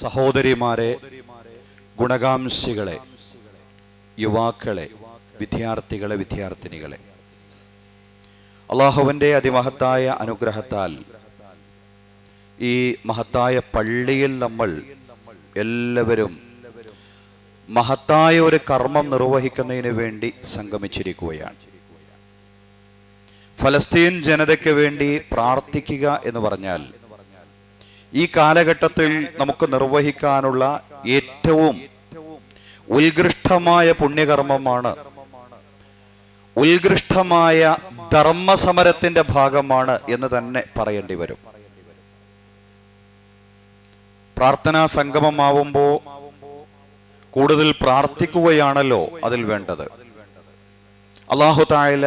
സഹോദരിമാരെ ഗുണകാംക്ഷികളെ യുവാക്കളെ വിദ്യാർത്ഥികളെ വിദ്യാർത്ഥിനികളെ. അള്ളാഹുവിന്റെ അതിമഹത്തായ അനുഗ്രഹത്താൽ ഈ മഹത്തായ പള്ളിയിൽ നമ്മൾ എല്ലാവരും മഹത്തായ ഒരു കർമ്മം നിർവഹിക്കുന്നതിന് വേണ്ടി സംഗമിച്ചിരിക്കുകയാണ്. ഫലസ്തീൻ ജനതയ്ക്ക് വേണ്ടി പ്രാർത്ഥിക്കുക എന്ന് പറഞ്ഞാൽ ഈ കാലഘട്ടത്തിൽ നമുക്ക് നിർവഹിക്കാനുള്ള ഏറ്റവും ഉത്കൃഷ്ടമായ പുണ്യകർമ്മമാണ് ഉത്കൃഷ്ടമായ ധർമ്മസമരത്തിന്റെ ഭാഗമാണ് എന്ന് തന്നെ പറയേണ്ടി വരും. പ്രാർത്ഥനാ സംഗമമാവുമ്പോൾ കൂടുതൽ പ്രാർത്ഥിക്കുകയാണല്ലോ അതിൽ വേണ്ടത്. അള്ളാഹു തായാല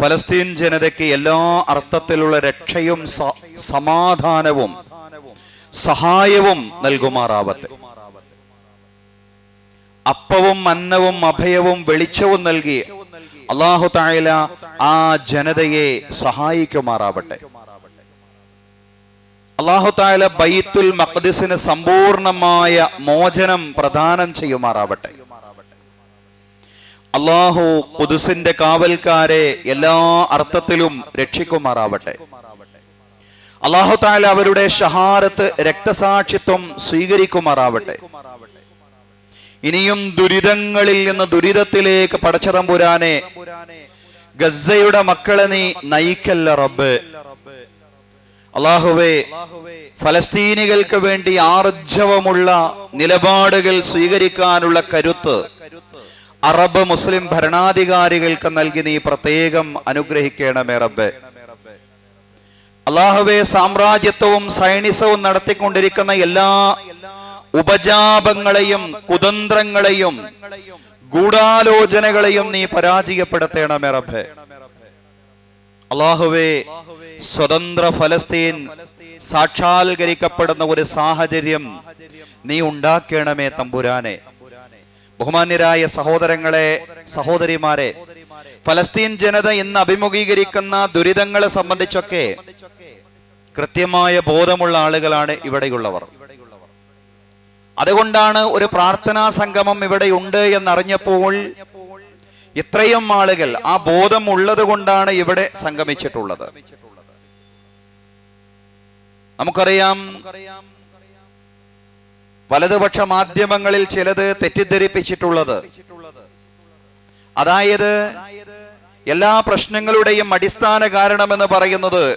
ഫലസ്തീൻ ജനതയ്ക്ക് എല്ലാ അർത്ഥത്തിലുള്ള രക്ഷയും സമാധാനവും സഹായവും നൽകുമാറാവട്ടെ. അപ്പവും അന്നവും അഭയവും വെളിച്ചവും നൽകി അള്ളാഹു തായാല ആ ജനതയെ സഹായിക്കുമാറാവട്ടെ. അള്ളാഹു തായാല ബൈത്തുൽ മഖ്ദിസിന് സമ്പൂർണമായ മോചനം പ്രദാനം ചെയ്യുമാറാവട്ടെ. അള്ളാഹു കുതുസിന്റെ കാവൽക്കാരെ എല്ലാ അർത്ഥത്തിലും രക്ഷിക്കുമാറാവട്ടെ. അള്ളാഹു താല അവരുടെ ഷഹാരത്ത് രക്തസാക്ഷിത്വം സ്വീകരിക്കുമാറാവട്ടെ. ഇനിയും ദുരിതങ്ങളിൽ നിന്ന് ദുരിതത്തിലേക്ക് പടച്ചതമ്പുരാനെ ഗസയുടെ മക്കളെ നീ നയിക്കല്ല റബ്ബ്. അള്ളാഹുവേ ഫലസ്തീനികൾക്ക് വേണ്ടി ആർജവമുള്ള നിലപാടുകൾ സ്വീകരിക്കാനുള്ള കരുത്ത് അറബ് മുസ്ലിം ഭരണാധികാരികൾക്ക് നൽകി നീ പ്രത്യേകം അനുഗ്രഹിക്കണമേ റബ്ബെ. അള്ളാഹുവെ സാമ്രാജ്യത്വവും സൈനിസവും നടത്തിക്കൊണ്ടിരിക്കുന്ന എല്ലാ ഉപജാപങ്ങളെയും കുതന്ത്രങ്ങളെയും ഗൂഢാലോചനകളെയും നീ പരാജയപ്പെടുത്തേണമേ റബ്ബെ. അള്ളാഹുവെ സ്വതന്ത്ര ഫലസ്തീൻ സാക്ഷാത്കരിക്കപ്പെടുന്ന ഒരു സാഹചര്യം നീ ഉണ്ടാക്കണമേ തമ്പുരാനെ. ബഹുമാന്യരായ സഹോദരങ്ങളെ സഹോദരിമാരെ ഫലസ്തീൻ ജനത ഇന്ന് അഭിമുഖീകരിക്കുന്ന ദുരിതങ്ങളെ സംബന്ധിച്ചൊക്കെ കൃത്യമായ ബോധമുള്ള ആളുകളാണ് ഇവിടെയുള്ളവർ. അതുകൊണ്ടാണ് ഒരു പ്രാർത്ഥനാ സംഗമം ഇവിടെ ഉണ്ട് എന്നറിഞ്ഞപ്പോൾ ഇത്രയും ആളുകൾ ആ ബോധം ഉള്ളത് കൊണ്ടാണ് ഇവിടെ സംഗമിച്ചിട്ടുള്ളത്. നമുക്കറിയാം വലതുപക്ഷ മാധ്യമങ്ങളിൽ ചിലത് തെറ്റിദ്ധരിപ്പിച്ചിട്ടുള്ളത്. അതായത് എല്ലാ പ്രശ്നങ്ങളുടെയും അടിസ്ഥാന കാരണമെന്ന് പറയുന്നത്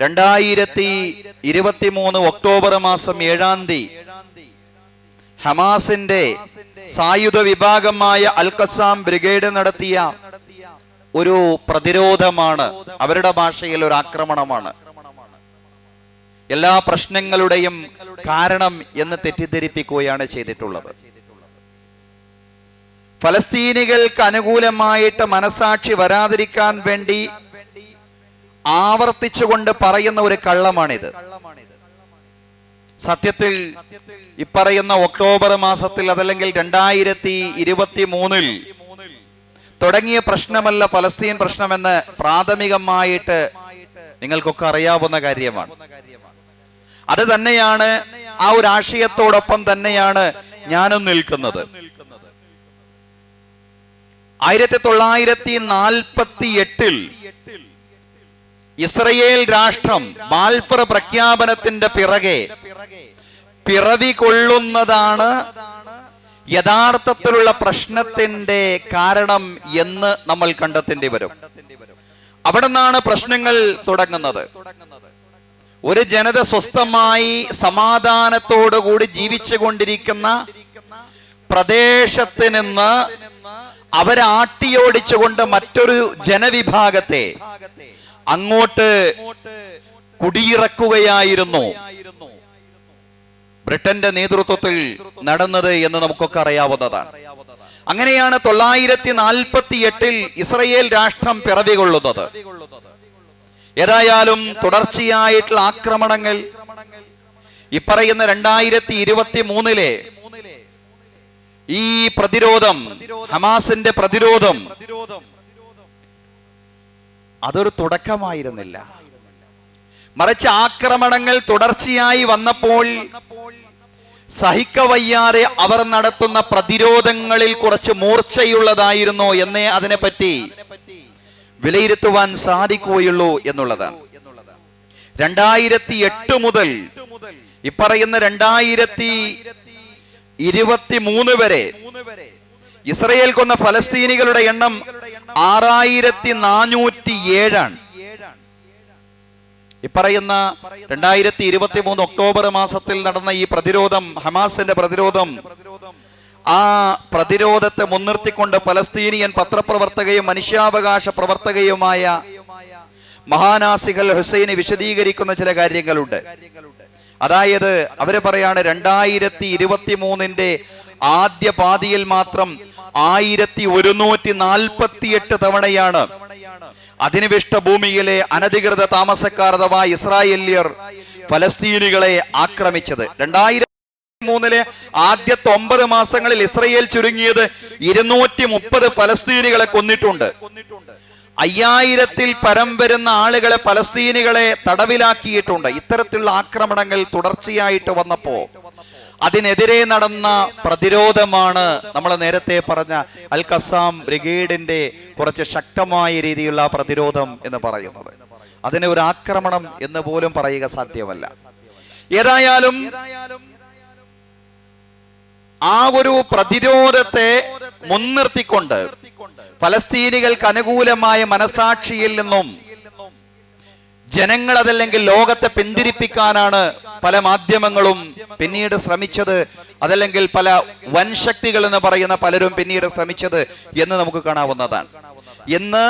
രണ്ടായിരത്തി ഇരുപത്തി മൂന്ന് ഒക്ടോബർ മാസം ഏഴാം തീയതി ഹമാസിന്റെ സായുധ വിഭാഗമായ അൽക്കസാം ബ്രിഗേഡ് നടത്തിയ ഒരു പ്രതിരോധമാണ്. അവരുടെ ഭാഷയിൽ ഒരു ആക്രമണമാണ്. എല്ലാ പ്രശ്നങ്ങളുടെയും കാരണം എന്ന് തെറ്റിദ്ധരിപ്പിക്കുകയാണ് ചെയ്തിട്ടുള്ളത്. ഫലസ്തീനികൾക്ക് അനുകൂലമായിട്ട് മനസാക്ഷി വരാതിരിക്കാൻ വേണ്ടി ആവർത്തിച്ചുകൊണ്ട് പറയുന്ന ഒരു കള്ളമാണിത്. സത്യത്തിൽ ഇപ്പറയുന്ന ഒക്ടോബർ മാസത്തിൽ അതല്ലെങ്കിൽ രണ്ടായിരത്തി ഇരുപത്തി മൂന്നിൽ തുടങ്ങിയ പ്രശ്നമല്ല ഫലസ്തീൻ പ്രശ്നമെന്ന് പ്രാഥമികമായിട്ട് നിങ്ങൾക്കൊക്കെ അറിയാവുന്ന കാര്യമാണ്. അത് തന്നെയാണ് ആ ഒരു ആശയത്തോടൊപ്പം തന്നെയാണ് ഞാനും നിൽക്കുന്നത്. ആയിരത്തി തൊള്ളായിരത്തി നാൽപ്പത്തി എട്ടിൽ ഇസ്രയേൽ രാഷ്ട്രം ബാൽഫർ പ്രഖ്യാപനത്തിന്റെ പിറകെ പിറവി കൊള്ളുന്നതാണ് യഥാർത്ഥത്തിലുള്ള പ്രശ്നത്തിന്റെ കാരണം എന്ന് നമ്മൾ കണ്ടെത്തേണ്ടി വരും. അവിടെ നിന്നാണ് പ്രശ്നങ്ങൾ തുടങ്ങുന്നത്. ഒരു ജനത സ്വസ്ഥമായി സമാധാനത്തോടുകൂടി ജീവിച്ചു കൊണ്ടിരിക്കുന്ന പ്രദേശത്ത് നിന്ന് അവരാട്ടിയോടിച്ചുകൊണ്ട് മറ്റൊരു ജനവിഭാഗത്തെ അങ്ങോട്ട് കുടിയിറക്കുകയായിരുന്നു. ബ്രിട്ടന്റെ നേതൃത്വത്തിൽ നടന്നത് എന്ന് നമുക്കൊക്കെ അറിയാവുന്നതാണ്. അങ്ങനെയാണ് തൊള്ളായിരത്തി നാൽപ്പത്തി എട്ടിൽ ഇസ്രയേൽ രാഷ്ട്രം പിറവികൊള്ളുന്നത്. ഏതായാലും തുടർച്ചയായിട്ടുള്ള ആക്രമണങ്ങൾ ഇപ്പറയുന്ന രണ്ടായിരത്തി ഇരുപത്തി മൂന്നിലെ ഈ പ്രതിരോധം ഹമാസിന്റെ പ്രതിരോധം അതൊരു തുടക്കമായിരുന്നില്ല. മറിച്ച് ആക്രമണങ്ങൾ തുടർച്ചയായി വന്നപ്പോൾ സഹിക്കവയ്യാതെ അവർ നടത്തുന്ന പ്രതിരോധങ്ങളിൽ കുറച്ച് മൂർച്ചയുള്ളതായിരുന്നോ എന്നേ അതിനെപ്പറ്റി വിലയിരുത്തുവാൻ സാധിക്കുകയുള്ളൂ എന്നുള്ളതാണ്. രണ്ടായിരത്തി എട്ട് മുതൽ ഇപ്പറയുന്ന രണ്ടായിരത്തി ഇരുപത്തി മൂന്ന് വരെ ഇസ്രയേൽ കൊന്ന ഫലസ്തീനികളുടെ എണ്ണം ആറായിരത്തി നാനൂറ്റി ഏഴാണ് ഇപ്പറയുന്ന രണ്ടായിരത്തി ഇരുപത്തി മൂന്ന് ഒക്ടോബർ മാസത്തിൽ നടന്ന ഈ പ്രതിരോധം ഹമാസിന്റെ പ്രതിരോധം ആ പ്രതിരോധത്തെ മുൻനിർത്തിക്കൊണ്ട് പലസ്തീനിയൻ പത്രപ്രവർത്തകയും മനുഷ്യാവകാശ പ്രവർത്തകയുമായ മഹാനാസികൾ ഹുസൈനെ വിശദീകരിക്കുന്ന ചില കാര്യങ്ങളുണ്ട്. അതായത് അവർ പറയാണ് രണ്ടായിരത്തി ഇരുപത്തി മൂന്നിന്റെ ആദ്യ പാതിയിൽ മാത്രം ആയിരത്തി ഒരുന്നൂറ്റി നാൽപ്പത്തിയെട്ട് തവണയാണ് അധിനിവിഷ്ട ഭൂമിയിലെ അനധികൃത താമസക്കാർ അഥവാ ഇസ്രായേലിയർ ഫലസ്തീനികളെ ആക്രമിച്ചത്. രണ്ടായിരത്തി മൂന്നിലെ ആദ്യത്തെ ഒമ്പത് മാസങ്ങളിൽ ഇസ്രയേൽ ചുരുങ്ങിയത് ഇരുന്നൂറ്റി മുപ്പത് ഫലസ്തീനികളെ കൊന്നിട്ടുണ്ട്. അയ്യായിരത്തിൽ പരം വരുന്ന ആളുകളെ ഫലസ്തീനികളെ തടവിലാക്കിയിട്ടുണ്ട്. ഇത്തരത്തിലുള്ള ആക്രമണങ്ങൾ തുടർച്ചയായിട്ട് വന്നപ്പോ അതിനെതിരെ നടന്ന പ്രതിരോധമാണ് നമ്മൾ നേരത്തെ പറഞ്ഞ അൽ കസാം ബ്രിഗേഡിന്റെ കുറച്ച് ശക്തമായ രീതിയിലുള്ള പ്രതിരോധം എന്ന് പറയുന്നത്. അതിനെ ഒരു ആക്രമണം എന്ന് പോലും പറയുക സാധ്യമല്ല. ഏതായാലും ആ ഒരു പ്രതിരോധത്തെ മുൻനിർത്തിക്കൊണ്ട് ഫലസ്തീനികൾക്ക് അനുകൂലമായ മനസാക്ഷിയിൽ നിന്നും ജനങ്ങൾ അതല്ലെങ്കിൽ ലോകത്തെ പിന്തിരിപ്പിക്കാനാണ് പല മാധ്യമങ്ങളും പിന്നീട് ശ്രമിച്ചത് അതല്ലെങ്കിൽ പല വൻശക്തികൾ എന്ന് പറയുന്ന പലരും പിന്നീട് ശ്രമിച്ചത് എന്ന് നമുക്ക് കാണാവുന്നതാണ്. ഇന്ന്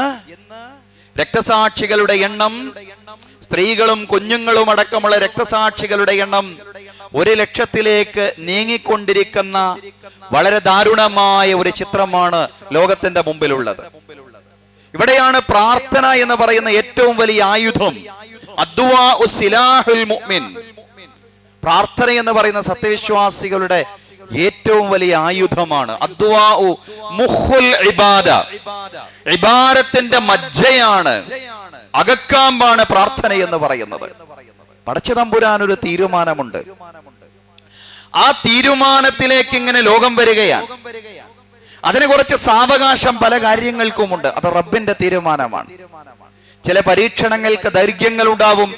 രക്തസാക്ഷികളുടെ എണ്ണം സ്ത്രീകളും കുഞ്ഞുങ്ങളും അടക്കമുള്ള രക്തസാക്ഷികളുടെ എണ്ണം ഒരു ലക്ഷത്തിലേക്ക് നീങ്ങിക്കൊണ്ടിരിക്കുന്ന വളരെ ദാരുണമായ ഒരു ചിത്രമാണ് ലോകത്തിന്റെ മുമ്പിലുള്ളത്. ഇവിടെയാണ് പ്രാർത്ഥന എന്ന് പറയുന്ന ഏറ്റവും വലിയ ആയുധം. പ്രാർത്ഥന എന്ന് പറയുന്ന സത്യവിശ്വാസികളുടെ ഏറ്റവും വലിയ ആയുധമാണ്. ഇബാരത്തിന്റെ മജ്ജയാണ് അകക്കാമ്പാണ് പ്രാർത്ഥന എന്ന് പറയുന്നത്. പടച്ചു തമ്പുരാൻ ഒരു തീരുമാനമുണ്ട്. ആ തീരുമാനത്തിലേക്ക് ഇങ്ങനെ ലോകം വരികയാണ്. അതിന് കുറച്ച് സാവകാശം പല കാര്യങ്ങൾക്കുമുണ്ട്. അത് റബ്ബിന്റെ തീരുമാനമാണ്. ചില പരീക്ഷണങ്ങൾക്ക് ദൈർഘ്യങ്ങൾ ഉണ്ടാവും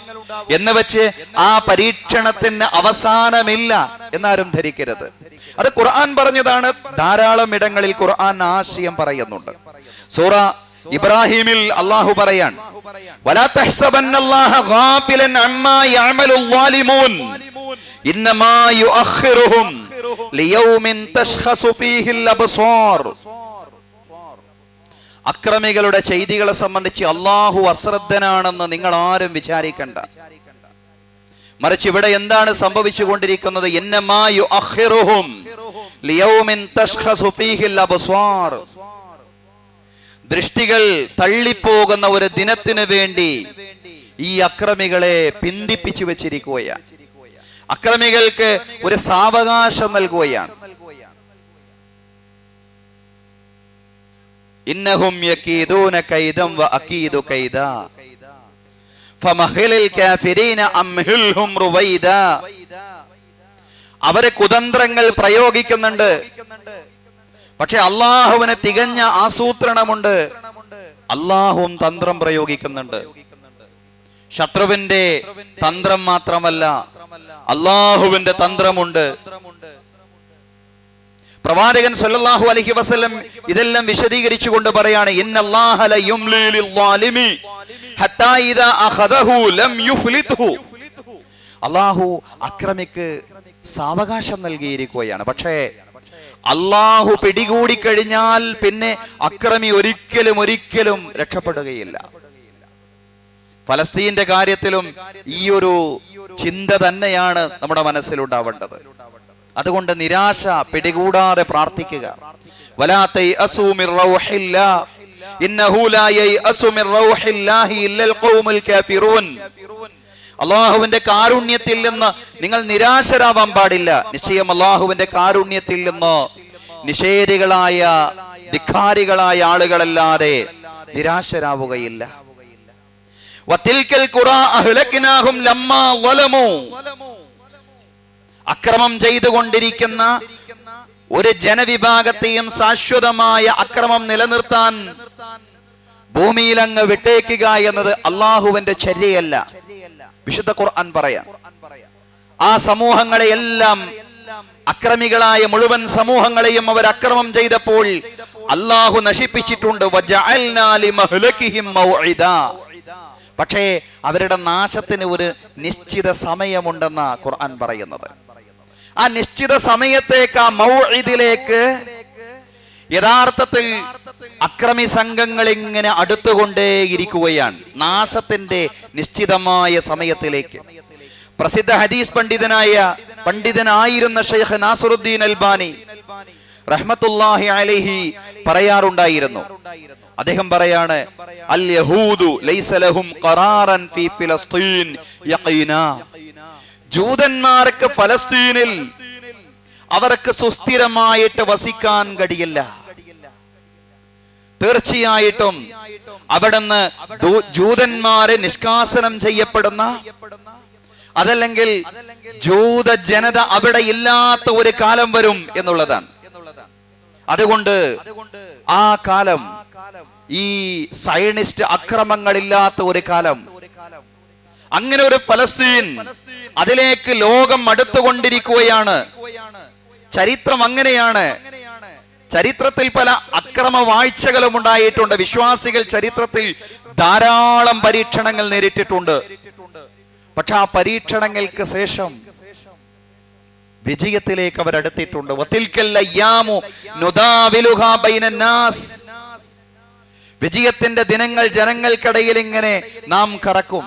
എന്ന് വെച്ച് ആ പരീക്ഷണത്തിന് അവസാനമില്ല എന്നാരും ധരിക്കരുത്. അത് ഖുർആൻ പറഞ്ഞതാണ് ധാരാളം ഇടങ്ങളിൽ ഖുർആൻ ആശയം പറയുന്നുണ്ട്. സൂറ ഇബ്രാഹിമിൽ അള്ളാഹു പറയാണ് അക്രമികളുടെ ചെയ്തികളെ സംബന്ധിച്ച് അള്ളാഹു അശ്രദ്ധനാണെന്ന് നിങ്ങൾ ആരും വിചാരിക്കണ്ട. മറിച്ച് ഇവിടെ എന്താണ് സംഭവിച്ചു കൊണ്ടിരിക്കുന്നത് എന്നമായു അഹിറുഹും ദൃഷ്ടികൾ തള്ളിപ്പോകുന്ന ഒരു ദിനത്തിന് വേണ്ടി ഈ അക്രമികളെ പിന്തിപ്പിച്ചു വെച്ചിരിക്കുകയാണ്. അക്രമികൾക്ക് ഒരു സാവകാശം നൽകുകയാണ്. ഇന്നഹും വ കൈദ. കാഫിരീന അവരെ കുതന്ത്രങ്ങൾ പ്രയോഗിക്കുന്നുണ്ട്. പക്ഷെ അള്ളാഹുവിന് തികഞ്ഞ ആസൂത്രണമുണ്ട്. അള്ളാഹുവും തന്ത്രം പ്രയോഗിക്കുന്നുണ്ട്. ശത്രുവിന്റെ തന്ത്രം മാത്രമല്ല അള്ളാഹുവിന്റെ തന്ത്രമുണ്ട്. പ്രവാചകൻ സല്ലല്ലാഹു അലൈഹി വസല്ലം ഇതെല്ലാം വിശദീകരിച്ചു കൊണ്ട് പറയാണ് അള്ളാഹു അക്രമിക്ക് സാവകാശം നൽകിയിരിക്കുകയാണ്. പക്ഷേ അള്ളാഹു പിടികൂടി കഴിഞ്ഞാൽ പിന്നെ അക്രമി ഒരിക്കലും ഒരിക്കലും രക്ഷപ്പെടുകയില്ല. ഫലസ്തീന്റെ കാര്യത്തിലും ഈ ഒരു ചിന്ത തന്നെയാണ് നമ്മുടെ മനസ്സിലുണ്ടാവേണ്ടത്. അതുകൊണ്ട് നിരാശ പിടികൂടാതെ പ്രാർത്ഥിക്കുക. ഇന്നഹു ലാ ഇല്ലൽ ഖൗമുൽ കാഫിറൂൻ. അള്ളാഹുവിന്റെ കാരുണ്യത്തിൽ നിന്ന് നിങ്ങൾ നിരാശരാവാൻ പാടില്ല. നിശ്ചയം അള്ളാഹുവിന്റെ കാരുണ്യത്തിൽ നിന്ന് നിഷേധികളായ ധിഖാരികളായ ആളുകളല്ലാതെ നിരാശരാവുകയില്ല. അക്രമം ചെയ്തുകൊണ്ടിരിക്കുന്ന ഒരു ജനവിഭാഗത്തെയും ശാശ്വതമായ അക്രമം നിലനിർത്താൻ ഭൂമിയിൽ അങ്ങ് വിട്ടേക്കുക എന്നത് അള്ളാഹുവിന്റെ ചര്യയല്ല. വിശുദ്ധ ഖുർആൻ പറയാം ആ സമൂഹങ്ങളെ എല്ലാം അക്രമികളായ മുഴുവൻ സമൂഹങ്ങളെയും അവർ അക്രമം ചെയ്തപ്പോൾ അള്ളാഹു നശിപ്പിച്ചിട്ടുണ്ട്. പക്ഷേ അവരുടെ നാശത്തിന് ഒരു നിശ്ചിത സമയമുണ്ടെന്ന ഖുർആൻ പറയുന്നത് ആ നിശ്ചിത സമയത്തേക്ക് ആ മൗഇദിലേക്ക് യഥാർത്ഥത്തിൽ അക്രമി സംഘങ്ങൾ ഇങ്ങനെ അടുത്തുകൊണ്ടേയിരിക്കുകയാണ്. നാശത്തിന്റെ നിശ്ചിതമായ സമയത്തിലേക്ക്. പ്രസിദ്ധ ഹദീസ് പണ്ഡിതനായ പണ്ഡിതനായിരുന്ന ഷെയ്ഖ് നാസറുദ്ദീൻ അൽബാനി റഹ്മത്തുല്ലാഹി അലൈഹി പറയാറുണ്ടായിരുന്നു. അദ്ദേഹം പറയാണ് അൽ യഹൂദു ലൈസ ലഹും ഖറാറൻ ഫീ ഫിലസ്തീൻ യഖീനാ. ജൂതന്മാർക്ക് ഫലസ്തീനിൽ അവർക്ക് സുസ്ഥിരമായിട്ട് വസിക്കാൻ കഴിയില്ല. തീർച്ചയായിട്ടും അവിടുന്ന് ജൂതന്മാരെ നിഷ്കാസനം ചെയ്യപ്പെടുന്ന അതല്ലെങ്കിൽ ജൂത ജനത അവിടെ ഇല്ലാത്ത ഒരു കാലം വരും എന്നുള്ളതാണ്. അതുകൊണ്ട് ആ കാലം ഈ സയനിസ്റ്റ് അക്രമങ്ങളില്ലാത്ത ഒരു കാലം. അങ്ങനെ ഒരു ഫലസ്തീൻ അതിലേക്ക് ലോകം അടുത്തുകൊണ്ടിരിക്കുകയാണ്. ചരിത്രം അങ്ങനെയാണ്. ചരിത്രത്തിൽ പല അക്രമ വാഴ്ചകളും ഉണ്ടായിട്ടുണ്ട്. വിശ്വാസികൾ ചരിത്രത്തിൽ ധാരാളം പരീക്ഷണങ്ങൾ നേരിട്ടിട്ടുണ്ട്. പക്ഷെ ആ പരീക്ഷണങ്ങൾക്ക് ശേഷം വിജയത്തിലേക്ക് അവർ അടുത്തിട്ടുണ്ട്. വിജയത്തിന്റെ ദിനങ്ങൾ ജനങ്ങൾക്കിടയിൽ ഇങ്ങനെ നാം കടക്കും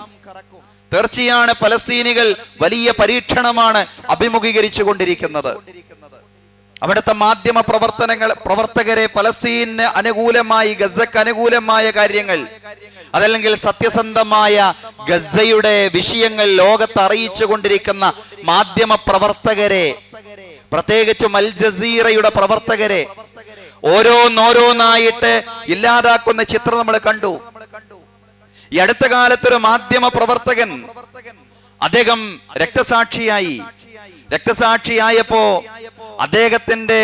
തീർച്ചയാണ് ഫലസ്തീനികൾ വലിയ പരീക്ഷണമാണ് അഭിമുഖീകരിച്ചു കൊണ്ടിരിക്കുന്നത് അവിടുത്തെ മാധ്യമ പ്രവർത്തനങ്ങൾ പ്രവർത്തകരെ ഫലസ്തീന് അനുകൂലമായി ഗസക്ക് അനുകൂലമായ കാര്യങ്ങൾ അതല്ലെങ്കിൽ സത്യസന്ധമായ ഗസയുടെ വിഷയങ്ങൾ ലോകത്ത് അറിയിച്ചു കൊണ്ടിരിക്കുന്ന മാധ്യമ പ്രവർത്തകരെ പ്രത്യേകിച്ചും അൽ ജസീറയുടെ പ്രവർത്തകരെ ഓരോന്നോരോന്നായിട്ട് ഇല്ലാതാക്കുന്ന ചിത്രം നമ്മൾ കണ്ടു. ഈ അടുത്ത കാലത്തൊരു മാധ്യമ പ്രവർത്തകൻ അദ്ദേഹം രക്തസാക്ഷിയായി. രക്തസാക്ഷിയായപ്പോ അദ്ദേഹത്തിന്റെ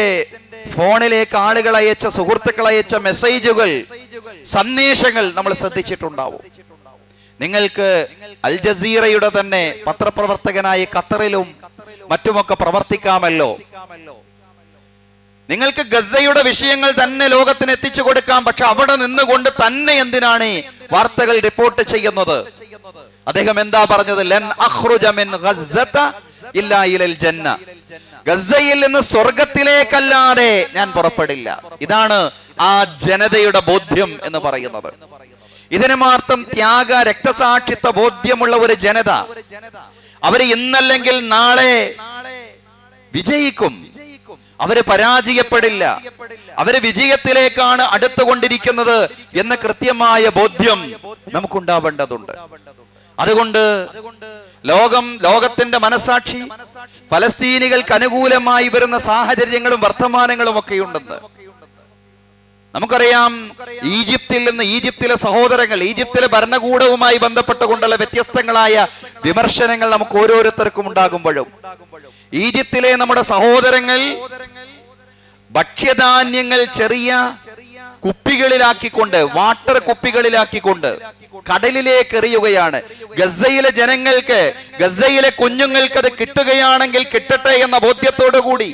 ഫോണിലേക്ക് ആളുകൾ അയച്ച സുഹൃത്തുക്കൾ അയച്ച മെസ്സേജുകൾ സന്ദേശങ്ങൾ നമ്മൾ ശ്രദ്ധിച്ചിട്ടുണ്ടാവും. നിങ്ങൾക്ക് അൽ ജസീറയുടെ തന്നെ പത്രപ്രവർത്തകനായി ഖത്തറിലും മറ്റുമൊക്കെ പ്രവർത്തിക്കാമല്ലോ. നിങ്ങൾക്ക് ഗസയുടെ വിഷയങ്ങൾ തന്നെ ലോകത്തിന് എത്തിച്ചു കൊടുക്കാം പക്ഷെ അവിടെ നിന്നുകൊണ്ട് തന്നെ എന്തിനാണ് വാർത്തകൾ റിപ്പോർട്ട് ചെയ്യുന്നത്? അദ്ദേഹം എന്താ പറഞ്ഞത്? ലൻ അഹ്റുജമിൻ ജന്ന. ഗസയിൽ നിന്ന് സ്വർഗത്തിലേക്കല്ലാതെ ഞാൻ പുറപ്പെടില്ല. ഇതാണ് ആ ജനതയുടെ ബോധ്യം എന്ന് പറയുന്നത്. ഇതിന് മാത്രം ത്യാഗ രക്തസാക്ഷിത്വ ബോധ്യമുള്ള ഒരു ജനത അവർ ഇന്നല്ലെങ്കിൽ നാളെ വിജയിക്കും. അവർ പരാജയപ്പെടില്ല. അവർ വിജയത്തിലേക്കാണ് അടുത്തുകൊണ്ടിരിക്കുന്നത് എന്ന കൃത്യമായ ബോധ്യം നമുക്കുണ്ടാവേണ്ടതുണ്ട്. അതുകൊണ്ട് ലോകം ലോകത്തിന്റെ മനസാക്ഷി ഫലസ്തീനികൾക്ക് അനുകൂലമായി വരുന്ന സാഹചര്യങ്ങളും വർത്തമാനങ്ങളും ഒക്കെ ഉണ്ടെന്ന് നമുക്കറിയാം ഈജിപ്തിൽ നിന്ന് ഈജിപ്തിലെ സഹോദരങ്ങൾ ഈജിപ്തിലെ ഭരണകൂടവുമായി ബന്ധപ്പെട്ടുകൊണ്ടുള്ള വ്യത്യസ്തങ്ങളായ വിമർശനങ്ങൾ നമുക്ക് ഓരോരുത്തർക്കും ഉണ്ടാകുമ്പോഴും. ഈജിപ്തിലെ നമ്മുടെ സഹോദരങ്ങൾ ഭക്ഷ്യധാന്യങ്ങൾ ചെറിയ കുപ്പികളിലാക്കിക്കൊണ്ട് വാട്ടർ കുപ്പികളിലാക്കിക്കൊണ്ട് കടലിലേക്ക് എറിയുകയാണ്. ഗസയിലെ ജനങ്ങൾക്ക് ഗസയിലെ കുഞ്ഞുങ്ങൾക്ക് അത് കിട്ടുകയാണെങ്കിൽ കിട്ടട്ടെ എന്ന ബോധ്യത്തോടു കൂടി.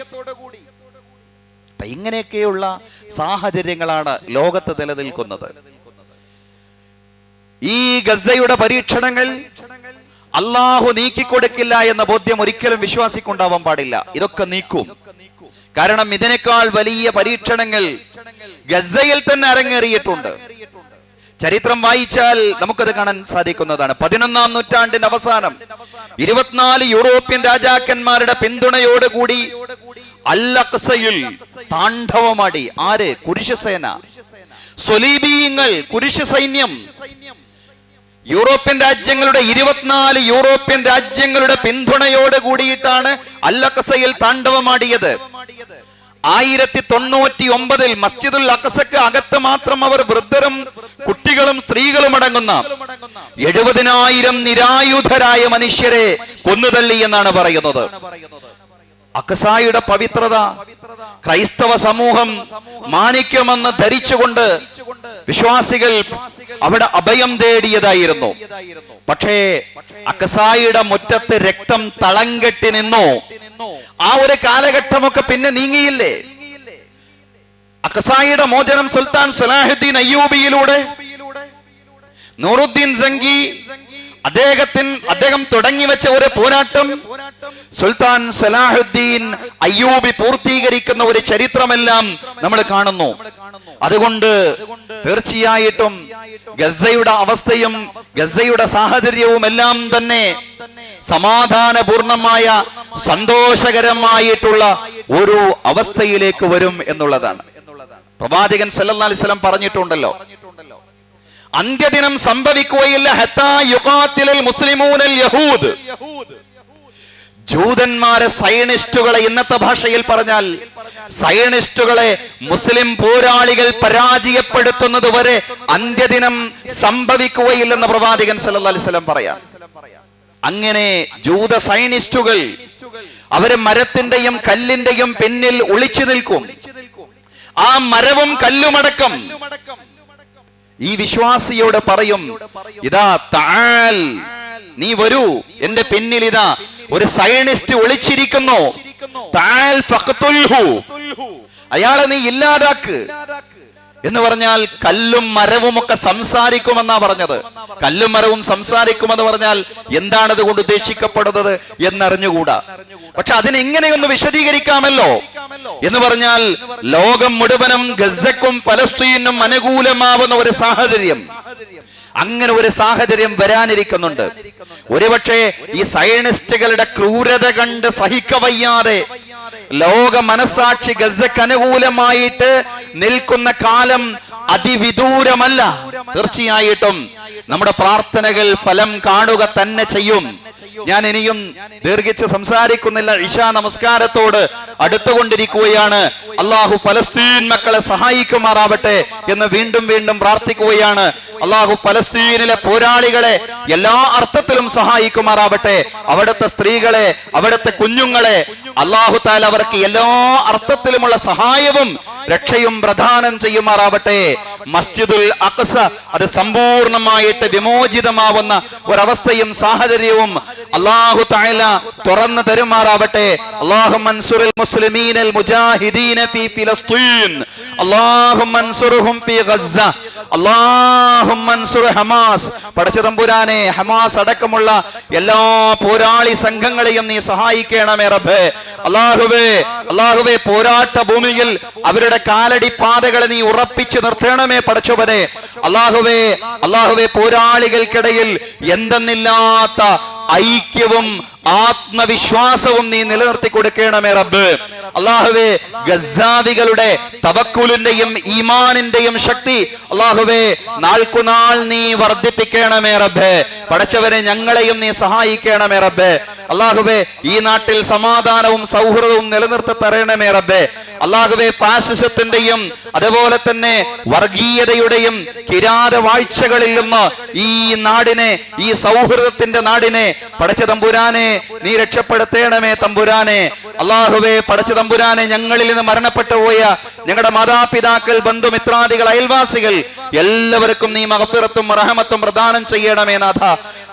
അപ്പൊ ഇങ്ങനെയൊക്കെയുള്ള സാഹചര്യങ്ങളാണ് ലോകത്ത് നിലനിൽക്കുന്നത്. ഈ ഗസയുടെ പരീക്ഷണങ്ങൾ അള്ളാഹു നീക്കിക്കൊടുക്കില്ല എന്ന ബോധ്യം ഒരിക്കലും വിശ്വാസിക്കുണ്ടാവാൻ പാടില്ല. ഇതൊക്കെ നീക്കും. കാരണം ഇതിനേക്കാൾ വലിയ പരീക്ഷണങ്ങൾ ഗസയിൽ തന്നെ അരങ്ങേറിയിട്ടുണ്ട്. ചരിത്രം വായിച്ചാൽ നമുക്കത് കാണാൻ സാധിക്കുന്നതാണ്. പതിനൊന്നാം നൂറ്റാണ്ടിന്റെ അവസാനം ഇരുപത്തിനാല് യൂറോപ്യൻ രാജാക്കന്മാരുടെ പിന്തുണയോടുകൂടി അല്ലക്സയിൽ താണ്ഡവമാടി. ആര്? കുരിശസേന സൊലീബീയങ്ങൾ കുരിശ സൈന്യം. യൂറോപ്യൻ രാജ്യങ്ങളുടെ ഇരുപത്തിനാല് യൂറോപ്യൻ രാജ്യങ്ങളുടെ പിന്തുണയോട് കൂടിയിട്ടാണ് അല്ലക്കസയിൽ താണ്ഡവമാടിയത്. ആയിരത്തി തൊണ്ണൂറ്റി ഒമ്പതിൽ മസ്ജിദുൽ അക്സക്ക് അകത്ത് മാത്രം അവർ വൃദ്ധരും കുട്ടികളും സ്ത്രീകളും അടങ്ങുന്ന എഴുപതിനായിരം നിരായുധരായ മനുഷ്യരെ കൊന്നുതള്ളി എന്നാണ് പറയുന്നത്. അക്സായുടെ പവിത്രത ക്രൈസ്തവ സമൂഹം മാനിക്കുമെന്ന് ധരിച്ചുകൊണ്ട് വിശ്വാസികൾ അവിടെ അഭയം തേടിയതായിരുന്നു. പക്ഷേ അക്സായുടെ മുറ്റത്ത് രക്തം തളം കെട്ടി നിന്നു. ആ ഒരു കാലഘട്ടമൊക്കെ പിന്നെ നീങ്ങിയില്ലേ? അക്സായിയുടെ മോചനം സുൽത്താൻ സലാഹുദ്ദീൻ അയ്യൂബിയിലൂടെ നൂറുദ്ദീൻ സംഗി അദ്ദേഹത്തിന് അദ്ദേഹം തുടങ്ങി വെച്ച ഒരു പോരാട്ടം സുൽത്താൻ സലാഹുദ്ദീൻ അയ്യൂബി പൂർത്തീകരിക്കുന്ന ഒരു ചരിത്രമെല്ലാം നമ്മൾ കാണുന്നു. അതുകൊണ്ട് തീർച്ചയായിട്ടും ഗസയുടെ അവസ്ഥയും ഗസയുടെ സാഹചര്യവും എല്ലാം തന്നെ സമാധാനപൂർണമായ സന്തോഷകരമായിട്ടുള്ള ഒരു അവസ്ഥയിലേക്ക് വരും എന്നുള്ളതാണ്. പ്രവാചകൻ സല്ലാ അലൈഹി പറഞ്ഞിട്ടുണ്ടല്ലോ അന്ത്യദിനം സംഭവിക്കുകയില്ല. മുസ്ലിമൂനൽ യഹൂദ്. ജൂതന്മാരെ സയണിസ്റ്റുകളെ ഇന്നത്തെ ഭാഷയിൽ പറഞ്ഞാൽ സയണിസ്റ്റുകളെ മുസ്ലിം പോരാളികൾ പരാജയപ്പെടുത്തുന്നത് വരെ അന്ത്യദിനം സംഭവിക്കുകയില്ലെന്ന് പ്രവാചകൻ സല്ലല്ലാഹു അലൈഹി വസല്ലം പറയാം. അങ്ങനെ ജൂത സയണിസ്റ്റുകൾ അവർ മരത്തിന്റെയും കല്ലിന്റെയും പിന്നിൽ ഒളിച്ചു നിൽക്കും. ആ മരവും കല്ലുമടക്കം ഈ വിശ്വാസിയോട് പറയും ഇതാ താൽ നീ വരൂ. എന്റെ പിന്നിൽ ഇതാ ഒരു സയനിസ്റ്റ് ഒളിച്ചിരിക്കുന്നു. അയാളെ നീ ഇല്ലാതാക്ക്. എന്ന് പറഞ്ഞാൽ കല്ലും മരവും ഒക്കെ സംസാരിക്കുമെന്നാ പറഞ്ഞത്. കല്ലും മരവും സംസാരിക്കുമെന്ന് പറഞ്ഞാൽ എന്താണ് അതുകൊണ്ട് ഉദ്ദേശിക്കപ്പെടുന്നത് എന്നറിഞ്ഞുകൂടാ. പക്ഷെ അതിനെങ്ങനെയൊന്ന് വിശദീകരിക്കാമല്ലോ. എന്ന് പറഞ്ഞാൽ ലോകം മുഴുവനും ഗസക്കും ഫലസ്തീനും അനുകൂലമാവുന്ന ഒരു സാഹചര്യം. അങ്ങനെ ഒരു സാഹചര്യം വരാനിരിക്കുന്നുണ്ട്. ഒരുപക്ഷെ ഈ സയനിസ്റ്റുകളുടെ ക്രൂരത കണ്ട് സഹിക്കവയ്യാതെ ലോക മനസാക്ഷി ഗസക്ക് അനുകൂലമായിട്ട് നിൽക്കുന്ന കാലം അതിവിദൂരമല്ല. തീർച്ചയായിട്ടും നമ്മുടെ പ്രാർത്ഥനകൾ ഫലം കാണുക തന്നെ ചെയ്യും. ഞാൻ ഇനിയും ദീർഘിച്ച് സംസാരിക്കുന്നില്ല. ഇഷാ നമസ്കാരത്തോട് അടുത്തുകൊണ്ടിരിക്കുകയാണ്. അള്ളാഹു ഫലസ്തീൻ മക്കളെ സഹായിക്കുമാറാവട്ടെ എന്ന് വീണ്ടും വീണ്ടും പ്രാർത്ഥിക്കുകയാണ്. അള്ളാഹു ഫലസ്തീനിലെ പോരാളികളെ എല്ലാ അർത്ഥത്തിലും സഹായിക്കുമാറാവട്ടെ. അവിടുത്തെ സ്ത്രീകളെ അവിടുത്തെ കുഞ്ഞുങ്ങളെ അള്ളാഹു താല അവർക്ക് എല്ലാ അർത്ഥത്തിലുമുള്ള സഹായവും രക്ഷയും പ്രദാനം ചെയ്യുമാറാവട്ടെ. മസ്ജിദുൽ അക്സ അത് സമ്പൂർണമായിട്ട് വിമോചിതമാവുന്ന ഒരവസ്ഥയും സാഹചര്യവും അള്ളാഹു തായ തുറന്നു തരുമാറാവട്ടെ. അള്ളാഹു മൻസുറിൽ മുസ്ലിമീനൽ മുജാഹിദീന ഹമാസ്. പടച്ചതമ്പുരാനെ ഹമാസ് അടക്കമുള്ള എല്ലാ പോരാളി സംഘങ്ങളെയും നീ സഹായിക്കണമേ റബ്ബേ. അള്ളാഹുവേ അള്ളാഹുവേ പോരാട്ട ഭൂമിയിൽ അവരുടെ കാലടി പാതകളെ നീ ഉറപ്പിച്ചു നിർത്തണമേ പടച്ചവനെ അള്ളാഹുവേ അള്ളാഹുവേ പോരാളികൾക്കിടയിൽ എന്തെന്നില്ലാത്ത ഐക്യവും ആത്മവിശ്വാസവും നീ നിലനിർത്തി കൊടുക്കണമേ റബ്ബ്. അള്ളാഹുവേ ഗസാദികളുടെ തവക്കുലിന്റെയും ഈമാനിന്റെയും ശക്തി അള്ളാഹുവേ നാൾക്കുനാൾ നീ വർദ്ധിപ്പിക്കണമേ റബ്ബ്. പഠിച്ചവരെ ഞങ്ങളെയും നീ സഹായിക്കണമേ റബ്ബേ. അള്ളാഹുവേ ഈ നാട്ടിൽ സമാധാനവും സൗഹൃദവും നിലനിർത്തി തരണമേ റബ്ബേ. അള്ളാഹുബെ ഫാസിസത്തിന്റെയും അതുപോലെ തന്നെ വർഗീയതയുടെയും കിരാത വാഴ്ചകളിൽ നിന്ന് ഈ നാടിനെ ഈ സൗഹൃദത്തിന്റെ നാടിനെ പടച്ച തമ്പുരാനെ നീ രക്ഷപ്പെടുത്തേണമേ തമ്പുരാനെ. അള്ളാഹുവെ പടച്ച തമ്പുരാനെ ഞങ്ങളിൽ നിന്ന് മരണപ്പെട്ടു പോയ ഞങ്ങളുടെ മാതാപിതാക്കൾ ബന്ധുമിത്രാദികൾ അയൽവാസികൾ എല്ലാവർക്കും നീ മഹഫിറത്തും റഹമത്തും പ്രദാനം ചെയ്യണമേ നാഥ.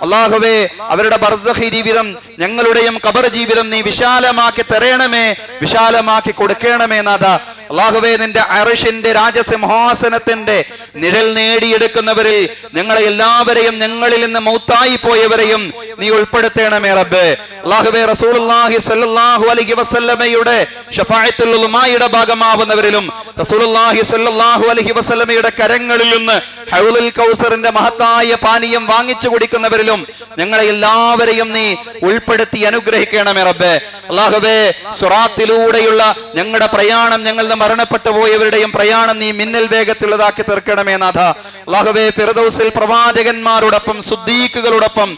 അള്ളാഹുവേ അവരുടെ ബർസഹി ജീവിതം ഞങ്ങളുടെയും കബർ ജീവിതം നീ വിശാലമാക്കി തരയണമേ വിശാലമാക്കി കൊടുക്കണമേ നാഥ. അള്ളാഹുവേ നിന്റെ അറിഷിന്റെ രാജസിംഹാസനത്തിന്റെ നിഴൽ നേടിയെടുക്കുന്നവരിൽ ഞങ്ങളെ എല്ലാവരെയും ഞങ്ങളിൽ നിന്ന് മൗത്തായി പോയവരെയും നീ ഉൾപ്പെടുത്തേണമേ റബ്ബേ. അള്ളാഹുബേ റസൂലുള്ളാഹി സ്വല്ലല്ലാഹു അലൈഹി വസല്ലമയുടെ ഷഫാഅത്തുൽ ഉലമായുടെ ഭാഗമാവുന്നവരിലും റസൂലുള്ളാഹി സ്വല്ലല്ലാഹു അലൈഹി വസല്ലമയുടെ കരങ്ങളിൽ നിന്ന് ഹൗലുൽ കൗസറിന്റെ മഹത്തായ പാനീയം വാങ്ങിച്ചു കുടിക്കുന്നവരിലും ഞങ്ങളെ എല്ലാവരെയും നീ ഉൾപ്പെടുത്തി അനുഗ്രഹിക്കണമേ റബ്ബേ. അള്ളാഹുബേ സുറാത്തിലൂടെയുള്ള ഞങ്ങളുടെ പ്രയാണം ഞങ്ങളുടെ മരണപ്പെട്ടു പോയവരുടെയും പ്രയാണം നീ മിന്നൽ വേഗത്തിലുള്ളതാക്കി തീർക്കണമേ നാഥ. അള്ളാഹുബേ ഫിറദൌസിൽ പ്രവാചകന്മാരോടൊപ്പം സുദ്ദീഖുകളോടൊപ്പം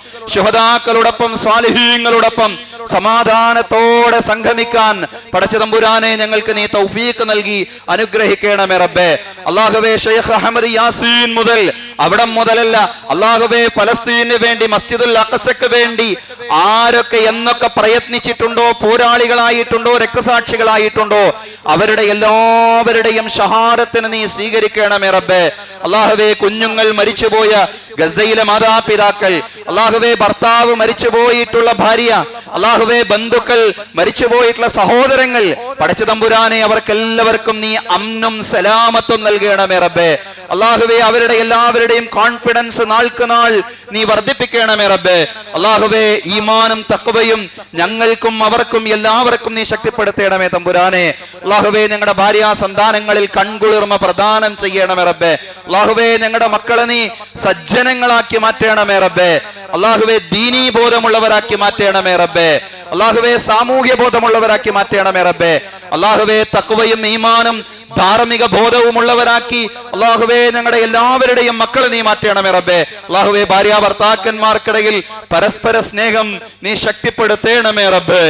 ശുഹദാക്കളോടൊപ്പം സ്വാലിഹീങ്ങളോടൊപ്പം സമാധാനത്തോടെ സംഗമിക്കാൻ പടച്ചതമ്പുരാനെ ഞങ്ങൾക്ക് നീ തൗഫീക്ക് നൽകി അനുഗ്രഹിക്കണമേ റബ്ബേ. അള്ളാഹുബേ ഷെയ്ഖ് അഹമ്മദ് യാസീൻ മുതൽ അവിടം മുതലല്ല അള്ളാഹുബേ ഫലസ്തീനു വേണ്ടി മസ്ജിദുൽ അക്കസക്ക് വേണ്ടി ആരൊക്കെ എന്നൊക്കെ പ്രയത്നിച്ചിട്ടുണ്ടോ പോരാളികളായിട്ടുണ്ടോ രക്തസാക്ഷികളായിട്ടുണ്ടോ അവരുടെ എല്ലാവരുടെയും ഷഹാദത്തിന് നീ സ്വീകരിക്കണമേ റബ്ബേ. അള്ളാഹുവേ കുഞ്ഞുങ്ങൾ മരിച്ചുപോയ ഗസയിലെ മാതാപിതാക്കൾ അള്ളാഹുവേ ഭർത്താവ് മരിച്ചുപോയിട്ടുള്ള ഭാര്യ അള്ളാഹുവേ ബന്ധുക്കൾ മരിച്ചുപോയിട്ടുള്ള സഹോദരങ്ങൾ പടച്ച തമ്പുരാനെ അവർക്കെല്ലാവർക്കും നീ അമ്നും സലാമത്തും നൽകണമേ റബ്ബേ. അള്ളാഹുവെ അവരുടെ എല്ലാവരുടെയും കോൺഫിഡൻസ് നാൾക്ക് നാൾ നീ വർദ്ധിപ്പിക്കണമേ റബ്ബേ. അള്ളാഹുവെ ഈമാനും തക്കവയും ഞങ്ങൾക്കും അവർക്കും എല്ലാവർക്കും നീ ശക്തിപ്പെടുത്തണമേ തമ്പുരാനെ. അള്ളാഹുവെ ഞങ്ങളുടെ ഭാര്യ സന്താനങ്ങളിൽ കൺകുളിർമ പ്രദാനം ചെയ്യണമേ റബ്ബേ. അള്ളാഹുവെ ഞങ്ങളുടെ മക്കളെ നീ സജ്ജനങ്ങളാക്കി മാറ്റണമേ റബ്ബേ. അള്ളാഹുവേ ദീനീ ബോധമുള്ളവരാക്കി മാറ്റണമേ റബ്ബേ. അള്ളാഹുവെ സാമൂഹ്യ ബോധമുള്ളവരാക്കി മാറ്റണമേ റബ്ബേ. അള്ളാഹുവെ തക്കുവയും ഈമാനും ധാർമ്മിക ബോധവുമുള്ളവരാക്കി അള്ളാഹുവേ ഞങ്ങളുടെ എല്ലാവരുടെയും മക്കളെ നീ മാറ്റണമേ റബ്ബേ. അള്ളാഹുവേ ഭാര്യ ഭർത്താക്കന്മാർക്കിടയിൽ പരസ്പര സ്നേഹം നീ ശക്തിപ്പെടുത്തേണമേ റബ്ബേ.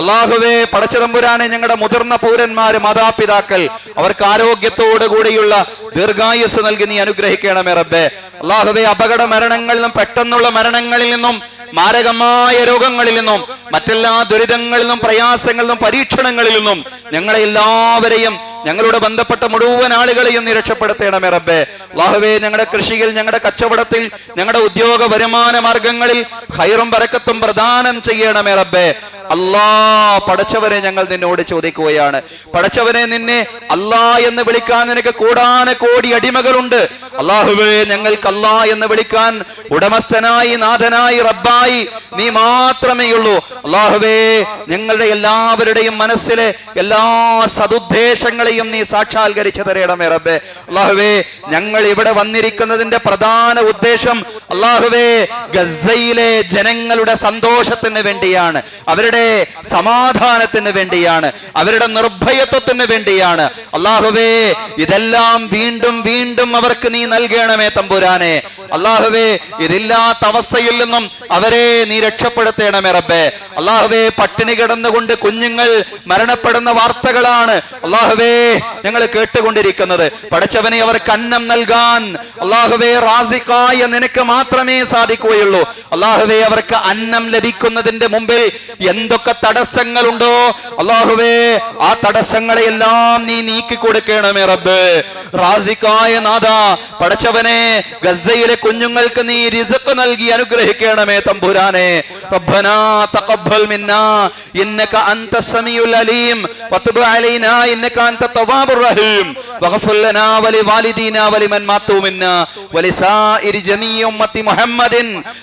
അള്ളാഹുവേ പടച്ചതമ്പുരാനെ ഞങ്ങളുടെ മുതിർന്ന പൗരന്മാര് മാതാപിതാക്കൾ അവർക്ക് ആരോഗ്യത്തോടു കൂടിയുള്ള ദീർഘായുസ് നൽകി നീ അനുഗ്രഹിക്കണമേ റബ്ബേ. അള്ളാഹുവേ അപകട മരണങ്ങളിൽ നിന്നും പെട്ടെന്നുള്ള മരണങ്ങളിൽ നിന്നും മാരകമായ രോഗങ്ങളിൽ നിന്നും മറ്റെല്ലാ ദുരിതങ്ങളിൽ നിന്നും പ്രയാസങ്ങളിൽ നിന്നും പരീക്ഷണങ്ങളിൽ നിന്നും ഞങ്ങളെ എല്ലാവരെയും ഞങ്ങളോട് ബന്ധപ്പെട്ട മുഴുവൻ ആളുകളെയും നീ രക്ഷപ്പെടുത്തേണമേ റബ്ബേ. അള്ളാഹുവേ ഞങ്ങളുടെ കൃഷിയിൽ ഞങ്ങളുടെ കച്ചവടത്തിൽ ഞങ്ങളുടെ ഉദ്യോഗ വരുമാന മാർഗങ്ങളിൽ ഹൈറും പരക്കത്തും പ്രദാനം ചെയ്യണമേ റബ്ബേ. അല്ലാ പടച്ചവനെ ഞങ്ങൾ നിന്നോട് ചോദിക്കുകയാണ്. പടച്ചവനെ നിന്നെ അല്ലാ എന്ന് വിളിക്കാൻ നിനക്ക് കൂടാന കോടി അടിമകളുണ്ട്. അള്ളാഹുവേ ഞങ്ങൾക്ക് അല്ലാ എന്ന് വിളിക്കാൻ ഉടമസ്ഥനായി നാഥനായി റബ്ബായി നീ മാത്രമേ ഉള്ളൂ. അള്ളാഹുവേ ഞങ്ങളുടെ എല്ലാവരുടെയും മനസ്സിലെ എല്ലാ സതുദ്ദേശങ്ങളെയും നീ സാക്ഷാത്കരിച്ചു തരയണമേ റബ്ബെ. അള്ളാഹുവേ ഞങ്ങൾ ഇവിടെ വന്നിരിക്കുന്നതിന്റെ പ്രധാന ഉദ്ദേശം അള്ളാഹുവേ ഗസയിലെ ജനങ്ങളുടെ സന്തോഷത്തിന് വേണ്ടിയാണ് അവരുടെ സമാധാനത്തിന് വേണ്ടിയാണ് അവരുടെ നിർഭയത്വത്തിന് വേണ്ടിയാണ്. അള്ളാഹുവേ ഇതെല്ലാം വീണ്ടും വീണ്ടും അവർക്ക് നീ നൽകണമേ തമ്പുരാനെ. അള്ളാഹുവേ ഇതില്ലാത്ത അവസ്ഥയിൽ നിന്നും അവരെ നീ രക്ഷപ്പെടുത്തേണമേ റബ്ബേ. അള്ളാഹുവേ പട്ടിണി കിടന്നുകൊണ്ട് കുഞ്ഞുങ്ങൾ മരണപ്പെടുന്ന വാർത്തകളാണ് അള്ളാഹുവേ ഞങ്ങൾ കേട്ടുകൊണ്ടിരിക്കുന്നത്. പഠിച്ചവനെ അവർക്ക് അന്നം നൽകാൻ അള്ളാഹുവേ റാസിക്കായ നിനക്ക് മാത്രമേ സാധിക്കുകയുള്ളൂ. അള്ളാഹുവേ അവർക്ക് അന്നം ലഭിക്കുന്നതിന്റെ മുമ്പിൽ എന്തൊക്കെ തടസ്സങ്ങളുണ്ടോ? അള്ളാഹുവേ ആ തടസ്സങ്ങളെയെല്ലാം നീ നീക്കി കൊടുക്കണമേ റബ്ബ്. റാസിക്കായ നാഥ പടച്ചവനെ ഗസയിലെ കുഞ്ഞുങ്ങൾക്ക് നീ റിസക്ക് നൽകി അനുഗ്രഹിക്കണമേ തമ്പുരാനെ. ربنا تقبل منا انك انت السميع العليم وتب علينا انك انت التواب الرحيم واغفر لنا ولوالدينا ولمن ماتوا منا ولسائر جميع امه محمد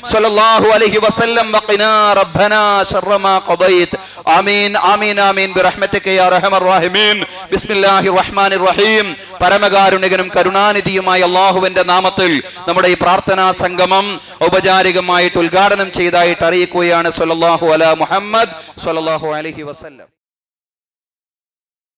صلى الله عليه وسلم وقنا ربنا شر ما قضيت آمين آمين آمين برحمتك يا رحم الراحمين بسم الله الرحمن الرحيم പരമകാരുണികനും കരുണാനിധിയുമായ അള്ളാഹുവിന്റെ നാമത്തിൽ നമ്മുടെ ഈ പ്രാർത്ഥനാ സംഗമം ഔപചാരികമായിട്ട് ഉദ്ഘാടനം ചെയ്തതായിട്ട് അറിയിക്കുകയാണ് സൊല്ലാഹു അല മുഹമ്മദ് സൊല്ലാഹു അലൈഹി വസല്ലം.